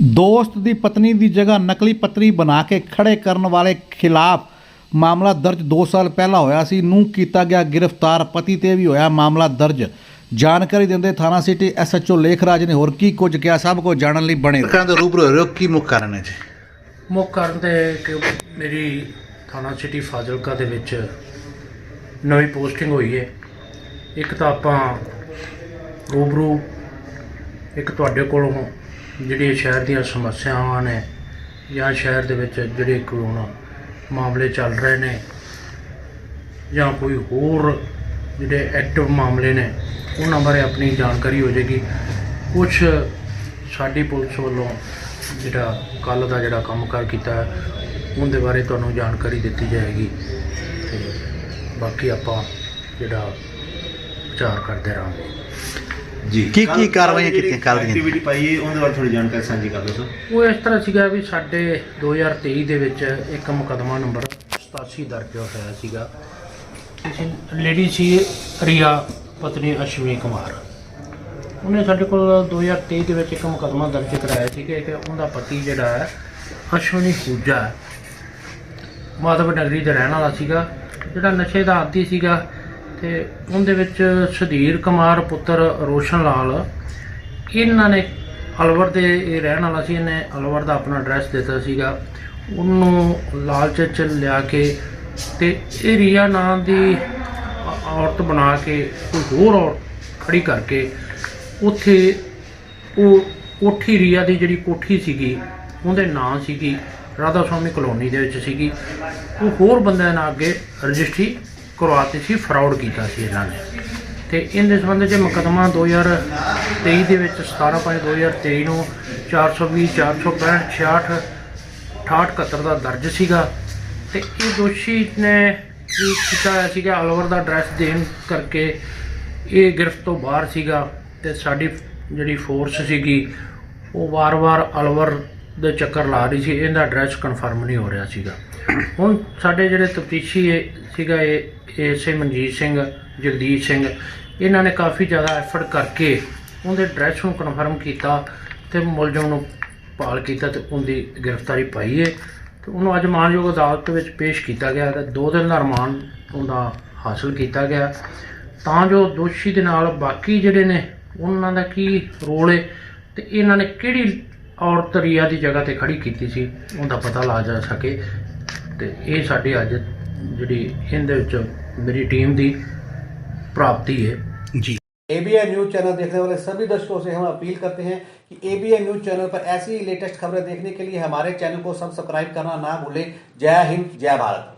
ਦੋਸਤ ਦੀ ਪਤਨੀ ਦੀ ਜਗ੍ਹਾ ਨਕਲੀ ਪਤਨੀ ਬਣਾ ਕੇ ਖੜੇ ਕਰਨ ਵਾਲੇ ਖਿਲਾਫ ਮਾਮਲਾ ਦਰਜ 2 ਸਾਲ ਪਹਿਲਾਂ ਹੋਇਆ ਸੀ। ਨੂੰ ਕੀਤਾ ਗਿਆ ਗ੍ਰਿਫਤਾਰ ਪਤੀ ਤੇ ਵੀ ਹੋਇਆ ਮਾਮਲਾ ਦਰਜ। ਜਾਣਕਾਰੀ ਦਿੰਦੇ ਥਾਣਾ ਸਿਟੀ ਐਸਐਚਓ ਲੇਖਰਾਜ ਨੇ ਹੋਰ ਕੀ ਕੁਝ ਕਿਹਾ ਸਭ ਕੁਝ ਜਾਣਨ ਲਈ ਬਣੇ ਲੋਕਾਂ ਦੇ ਰੂਬਰੂ ਹੋ ਰਹੇ ਹੋ ਕੀ ਮੁੱਖ ਕਾਰਨ ਹੈ ਜੀ? ਮੁੱਖ ਕਾਰਨ ਤੇ ਕਿ ਮੇਰੀ ਥਾਣਾ ਸਿਟੀ ਫਾਜ਼ਿਲਕਾ ਦੇ ਵਿੱਚ ਨਵੀਂ ਪੋਸਟਿੰਗ ਹੋਈ ਹੈ। ਇੱਕ ਤਾਂ ਆਪਾਂ ਰੂਬਰੂ ਇੱਕ ਤੁਹਾਡੇ ਕੋਲੋਂ ਜਿਹੜੀਆਂ ਸ਼ਹਿਰ ਦੀਆਂ ਸਮੱਸਿਆਵਾਂ ਨੇ ਜਾਂ ਸ਼ਹਿਰ ਦੇ ਵਿੱਚ ਜਿਹੜੇ ਕਰੋਨਾ ਮਾਮਲੇ ਚੱਲ ਰਹੇ ਨੇ ਜਾਂ ਕੋਈ ਹੋਰ ਜਿਹੜੇ ਐਕਟਿਵ ਮਾਮਲੇ ਨੇ, ਉਹਨਾਂ ਬਾਰੇ ਆਪਣੀ ਜਾਣਕਾਰੀ ਹੋ ਜਾਏਗੀ। ਕੁਝ ਸਾਡੀ ਪੁਲਿਸ ਵੱਲੋਂ ਜਿਹੜਾ ਕੱਲ ਦਾ ਜਿਹੜਾ ਕੰਮਕਾਰ ਕੀਤਾ ਉਹਦੇ ਬਾਰੇ ਤੁਹਾਨੂੰ ਜਾਣਕਾਰੀ ਦਿੱਤੀ ਜਾਏਗੀ ਤੇ ਬਾਕੀ ਆਪਾਂ ਜਿਹੜਾ ਵਿਚਾਰ ਕਰਦੇ ਰਹਾਂਗੇ। ਜੀ। ਕੀ ਕੀ ਕਾਰਵਾਈਆਂ ਕੀਤੀਆਂ ਕੱਲ ਦੀਆਂ? ਐਕਟੀਵਿਟੀ ਪਾਈ ਹੈ ਉਹਦੇ ਬਾਰੇ ਥੋੜੀ ਜਾਣਕਾਰੀ ਸਾਂਝੀ ਕਰ ਦਿਓ ਸਰ। ਉਹ ਇਸ ਤਰ੍ਹਾਂ ਸੀਗਾ ਵੀ ਸਾਡੇ 2023 ਦੇ ਵਿੱਚ ਇੱਕ ਮੁਕੱਦਮਾ ਨੰਬਰ 87 ਦਰਜ ਹੋਇਆ ਸੀਗਾ। ਕਿਸੇ ਲੇਡੀ ਸੀ ਰੀਆ ਪਤਨੀ ਅਸ਼ਵਨੀ ਕੁਮਾਰ। ਉਹਨੇ ਸਾਡੇ ਕੋਲ 2023 ਦੇ ਵਿੱਚ ਇੱਕ ਮੁਕੱਦਮਾ ਦਰਜ ਕਰਾਇਆ ਸੀ ਕਿ ਉਹਦਾ ਪਤੀ ਜਿਹੜਾ ਹੈ ਅਸ਼ਵਨੀ ਪੂਜਾ। ਹੈ ਮਾਧਵ ਨਗਰੀ ਦਾ ਰਹਿਣ ਵਾਲਾ ਸੀਗਾ। ਜਿਹੜਾ ਨਸ਼ੇ ਦਾ ਆਦੀ ਸੀਗਾ ਤੇ ਉਹਦੇ ਵਿੱਚ ਸੁਧੀਰ ਕੁਮਾਰ, ਪੁੱਤਰ ਰੋਸ਼ਨ ਲਾਲ, ਇਹਨਾਂ ਨੇ ਅਲਵਰ ਦੇ ਇਹ ਰਹਿਣ ਵਾਲਾ ਸੀ, ਇਹਨੇ ਅਲਵਰ ਦਾ ਆਪਣਾ ਐਡਰੈਸ ਦਿੱਤਾ ਸੀਗਾ। ਉਹਨੂੰ ਲਾਲਚ ਚ ਲਿਆ ਕੇ ਤੇ ਇਹ ਰੀਆ ਨਾਂ ਦੀ ਔਰਤ ਬਣਾ ਕੇ, ਕੋਈ ਹੋਰ ਔਰਤ ਖੜੀ ਕਰਕੇ ਉੱਥੇ ਉਹ ਕੋਠੀ ਰੀਆ ਦੀ ਜਿਹੜੀ ਕੋਠੀ ਸੀਗੀ, ਉਹਦੇ ਨਾਂ ਸੀਗੀ ਰਾਧਾ ਸਵਾਮੀ ਕਲੋਨੀ ਦੇ ਵਿੱਚ ਸੀਗੀ। ਉਹ ਹੋਰ ਬੰਦਿਆਂ ਨਾਲ ਅੱਗੇ ਰਜਿਸਟਰੀ ਕਰਵਾਤੀ ਸੀ ਫਰਾਡ ਕੀਤਾ ਸੀ ਇਹਨਾਂ ਨੇ। ਤੇ ਇਹਦੇ ਸੰਬੰਧ 'ਚ ਮੁਕੱਦਮਾ 2023 ਦੇ ਵਿੱਚ 17 ਪੰਜ 2023 ਨੂੰ 420 465 66 6871 ਦਾ ਦਰਜ ਸੀਗਾ। ਤੇ ਇਹ ਦੋਸ਼ੀ ਨੇ ਕੀ ਕੀਤਾ ਹੋਇਆ ਸੀਗਾ? ਅਲਵਰ ਦਾ ਐਡਰੈਸ ਦੇਣ ਕਰਕੇ ਇਹ ਗ੍ਰਿਫਤ ਤੋਂ ਬਾਹਰ ਸੀਗਾ ਤੇ ਸਾਡੀ ਜਿਹੜੀ ਫੋਰਸ ਸੀਗੀ, ਉਹ ਵਾਰ-ਵਾਰ ਅਲਵਰ ਦੇ ਚੱਕਰ ਲਾ ਰਹੀ ਸੀ, ਇਹਦਾ ਐਡਰੈਸ ਕਨਫਰਮ ਨਹੀਂ ਹੋ ਰਿਹਾ ਸੀਗਾ। ਹੁਣ ਸਾਡੇ ਜਿਹੜੇ ਤਫਤੀਸ਼ੀ ਸੀਗਾ, ਇਹ ਏਸੇ ਮਨਜੀਤ ਸਿੰਘ, ਜਗਦੀਸ਼ ਸਿੰਘ, ਇਹਨਾਂ ਨੇ ਕਾਫੀ ਜ਼ਿਆਦਾ ਐਫਰਟ ਕਰਕੇ ਉਹਦੇ ਐਡਰੈਸ ਨੂੰ ਕਨਫਰਮ ਕੀਤਾ ਤੇ ਮੁਲਜ਼ਮ ਨੂੰ ਭਾਲ ਕੀਤਾ ਤੇ ਉਹਦੀ ਗ੍ਰਿਫਤਾਰੀ ਪਾਈ ਹੈ। ਤੇ ਉਹਨੂੰ ਅੱਜ ਮਾਨਯੋਗ ਅਦਾਲਤ ਵਿੱਚ ਪੇਸ਼ ਕੀਤਾ ਗਿਆ ਤੇ ਦੋ ਦਿਨ ਦਾ ਰਿਮਾਂਡ ਉਹਦਾ ਹਾਸਲ ਕੀਤਾ ਗਿਆ। ਤਾਂ ਜੋ ਦੋਸ਼ੀ ਦੇ ਨਾਲ ਬਾਕੀ ਜਿਹੜੇ ਨੇ, ਉਹਨਾਂ ਦਾ ਕੀ ਰੋਲ ਹੈ ਤੇ ਇਹਨਾਂ ਨੇ ਕਿਹੜੀ ਔਰਤ ਰੀਆ ਦੀ ਜਗ੍ਹਾ ਤੇ ਖੜੀ ਕੀਤੀ ਸੀ ਉਹਦਾ ਪਤਾ ਲਾ ਜਾ ਸਕੇ ਤੇ ਇਹ ਸਾਡੀ ਅੱਜ ਜਿਹੜੀ ਇਹਦੇ ਵਿੱਚ ਮੇਰੀ ਟੀਮ ਦੀ ਪ੍ਰਾਪਤੀ ਹੈ ਜੀ एबीएन न्यूज चैनल देखने वाले सभी दर्शकों से हम अपील करते हैं कि एबीएन न्यूज चैनल पर ऐसी ही लेटेस्ट खबरें देखने के लिए हमारे चैनल को सब्सक्राइब करना ना भूलें जय हिंद जय भारत